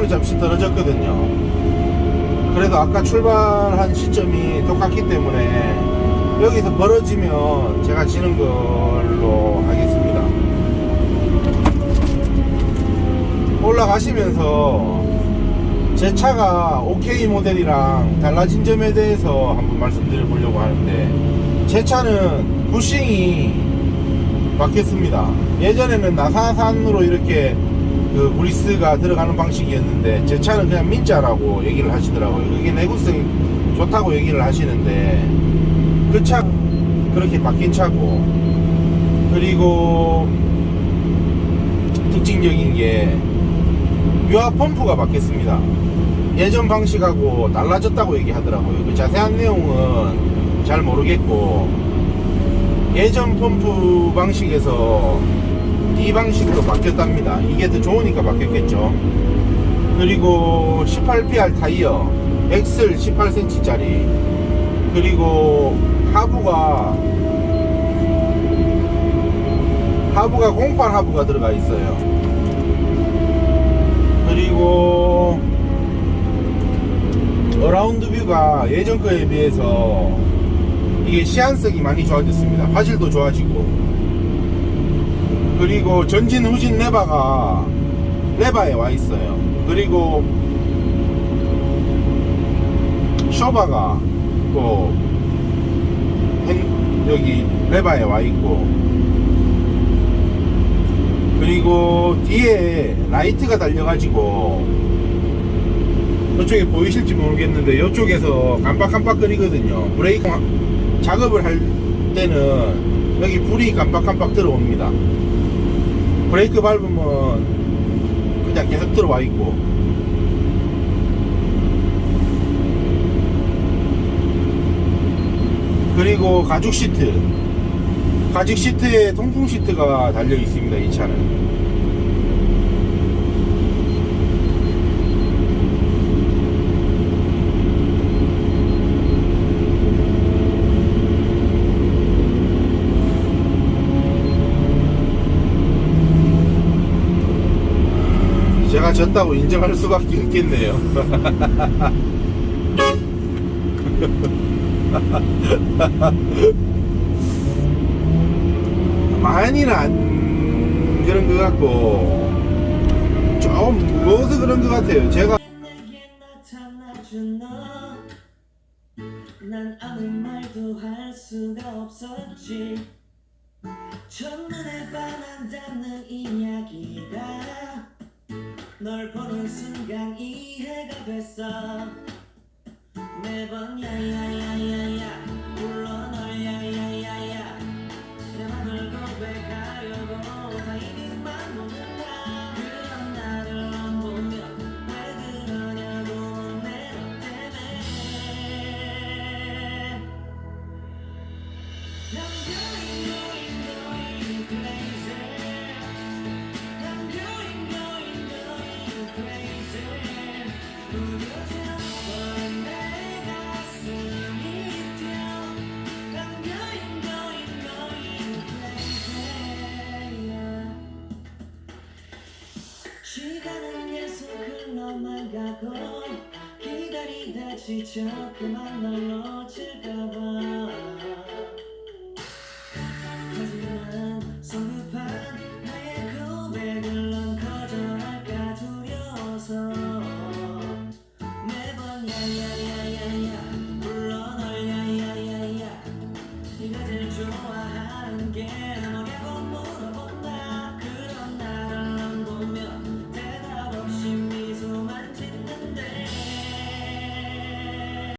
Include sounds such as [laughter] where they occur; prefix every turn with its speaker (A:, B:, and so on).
A: 시간으로 잠시 떨어졌거든요. 그래도 아까 출발한 시점이 똑같기 때문에 여기서 벌어지면 제가 지는 걸로 하겠습니다. 올라가시면서 제 차가 OK 모델이랑 달라진 점에 대해서 한번 말씀드려 보려고 하는데 제 차는 부싱이 바뀌었습니다. 예전에는 나사산으로 이렇게 그 브리스가 들어가는 방식이었는데 제 차는 그냥 민자라고 얘기를 하시더라고요. 그게 내구성이 좋다고 얘기를 하시는데 그 차 그렇게 바뀐 차고 그리고 특징적인 게 유압 펌프가 바뀌었습니다. 예전 방식하고 달라졌다고 얘기하더라고요. 그 자세한 내용은 잘 모르겠고 예전 펌프 방식에서 이 방식으로 바뀌었답니다. 이게 더 좋으니까 바뀌었겠죠. 그리고 18PR 타이어, 엑셀 18cm짜리, 그리고 하부가 하부가 08 하부가 들어가 있어요. 그리고 어라운드 뷰가 예전 거에 비해서 이게 시안성이 많이 좋아졌습니다. 화질도 좋아지고 그리고 전진 후진 레바가 레바에 와 있어요. 그리고 쇼바가 또 핸- 여기 레바에 와 있고 그리고 뒤에 라이트가 달려가지고 이쪽에 보이실지 모르겠는데 이쪽에서 깜빡깜빡 거리거든요. 브레이크 하- 작업을 할 때는 여기 불이 깜빡깜빡 들어옵니다. 브레이크 밟으면 그냥 계속 들어와 있고. 그리고 가죽 시트. 가죽 시트에 통풍 시트가 달려 있습니다 이 차는 제가 졌다고 인정할 수밖에 없겠네요 [laughs] 많이는 안 그런 것 같고 좀 무거워서 그런 것 같아요 제가.
B: 난 아무 말도 할 수가 없었지. 첫눈에 반한다는 이야기가 널 보는 순간 이해가 됐어. 매번 야야야야야 가고 기다리다 지쳐 그만 널 놓칠까봐